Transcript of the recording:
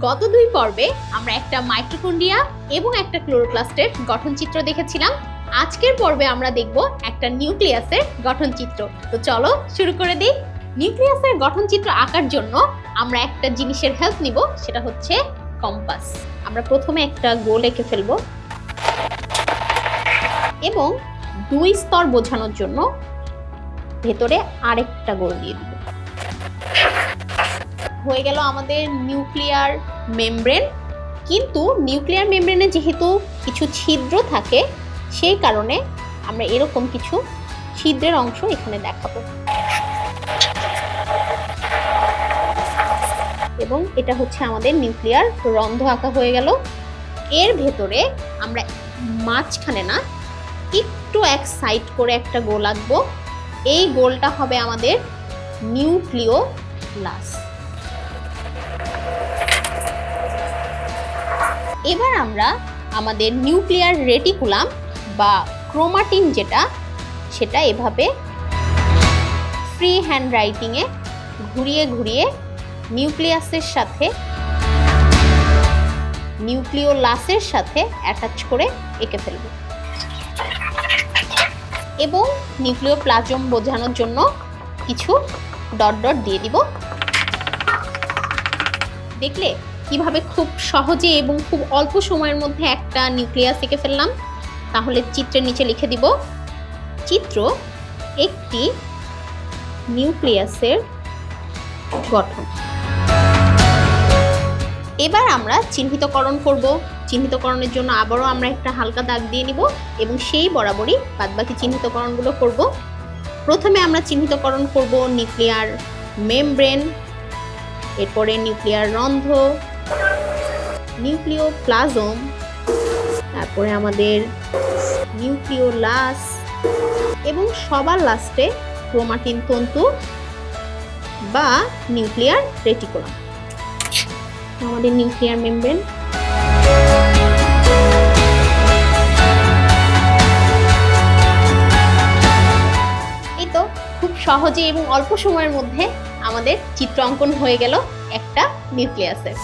গত দুই পর্বে আমরা একটা মাইক্রোকন্ডিয়া এবং একটা ক্লোরোপ্লাস্টের গঠনচিত্র দেখেছিলাম। আজকের পর্বে আমরা দেখব একটা নিউক্লিয়াসের গঠনচিত্র। তো চলো শুরু করে দিই। নিউক্লিয়াসের গঠনচিত্র আঁকার জন্য আমরা একটা জিনিসের হেল্প নিব, সেটা হচ্ছে কম্পাস। আমরা প্রথমে একটা গোল এঁকে ফেলব। এবং দুই স্তর বোঝানোর জন্য ভেতরে আরেকটা গোল দিয়ে দিব। হয়ে গেল আমাদের নিউক্লিয়ার মেমব্রেন। কিন্তু নিউক্লিয়ার মেমব্রেনে যেহেতু কিছু ছিদ্র থাকে, সেই কারণে আমরা এরকম কিছু ছিদ্রের অংশ এখানে দেখাবো। এবং এটা হচ্ছে আমাদের নিউক্লিয়ার রন্ধ আঁকা হয়ে গেল। এর ভেতরে আমরা মাঝখানে না, একটু এক সাইড করে একটা গোল আঁকবো। এই গোলটা হবে আমাদের নিউক্লিও লাস এবার আমরা আমাদের নিউক্লিয়ার রেটিকুলাম বা ক্রোমাটিন যেটা, সেটা এভাবে ফ্রি হ্যান্ড রাইটিংয়ে ঘুরিয়ে ঘুরিয়ে নিউক্লিয়াসের সাথে, নিউক্লিওলাসের সাথে অ্যাটাচ করে এঁকে ফেলব। এবং নিউক্লিওপ্লাজম বোঝানোর জন্য কিছু ডট ডট দিয়ে দিব। দেখলে কীভাবে খুব সহজে এবং খুব অল্প সময়ের মধ্যে একটা নিউক্লিয়াস এঁকে ফেললাম, তাহলে চিত্রের নিচে লিখে দিব, চিত্র একটি নিউক্লিয়াসের গঠন। এবার আমরা চিহ্নিতকরণ করব। চিহ্নিতকরণের জন্য আবারও আমরা একটা হালকা দাগ দিয়ে নিব এবং সেই বরাবরই বাদবাকি চিহ্নিতকরণগুলো করব। প্রথমে আমরা চিহ্নিতকরণ করব নিউক্লিয়ার মেমব্রেন, এরপরে নিউক্লিয়ার রন্ধ্র নিউক্লিওপ্লাজম, তারপরে আমাদের নিউক্লিও নিউক্লিওলাস এবং সবার লাস্টে ক্রোমাটিন তন্তু বা নিউক্লিয়ার রেটিকুলাম। আমাদের নিউক্লিয়ার মেমব্রেন। এই তো খুব সহজে এবং অল্প সময়ের মধ্যে আমাদের চিত্র অঙ্কন হয়ে গেল একটা নিউক্লিয়াসের।